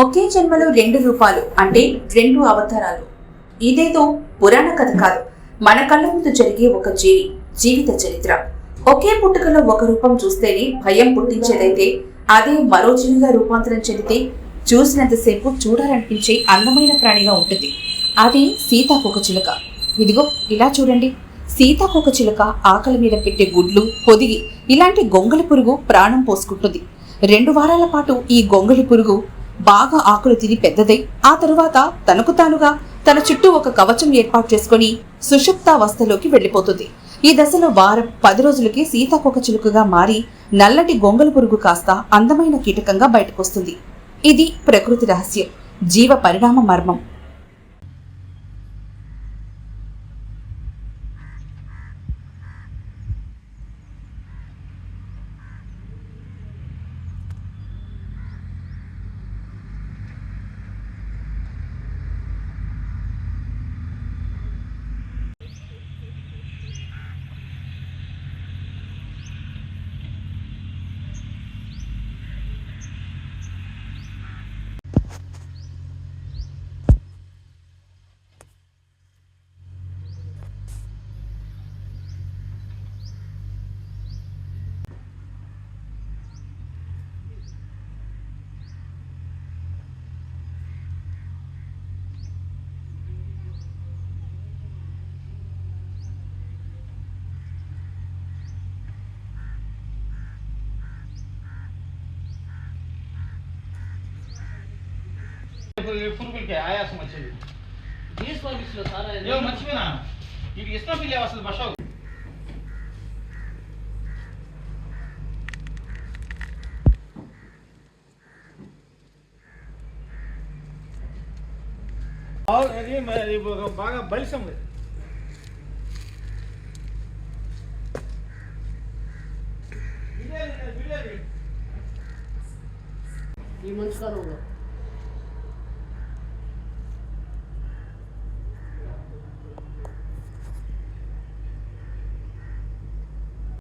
ఒకే జన్మలో రెండు రూపాలు అంటే రెండు అవతారాలు. ఇదేదో పురాణ కథ కాదు. మన కళ్ళ ముందు జరిగే ఒక జీవి జీవిత చరిత్ర. ఒకే పుట్టుకలో ఒక రూపం చూస్తేనే భయం పుట్టించేదైతే అదే మరో జీవిగా రూపాంతరం చెందితే చూసినంతసేపు చూడాలనిపించే అందమైన ప్రాణిగా ఉంటుంది. అది సీతాకొక చిలుక. ఇదిగో ఇలా చూడండి. సీతాకొక చిలుక ఆకలి మీద పెట్టే గుడ్లు పొదిగి ఇలాంటి గొంగలి పురుగు ప్రాణం పోసుకుంటుంది. రెండు వారాల పాటు ఈ గొంగలి పురుగు బాగా ఆకులు తిని పెద్దదై ఆ తరువాత తనకు తానుగా తన చుట్టూ ఒక కవచం ఏర్పాటు చేసుకుని సుషుప్తావస్థలోకి వెళ్ళిపోతుంది ఈ దశలో వారం పది రోజులకి సీతాకొక చిలుకగా మారి నల్లటి గొంగలు పురుగు కాస్త అందమైన కీటకంగా బయటకొస్తుంది. ఇది ప్రకృతి రహస్యం. జీవ పరిణామ మర్మం. పురుగులకి ఆయాసం వచ్చేది. జీఎస్ సర్వీస్లో సార్ ఏమో మర్చిపోయినా. ఇవి ఇష్టం అసలు అది బాగా బలిసం ఈ మనిషి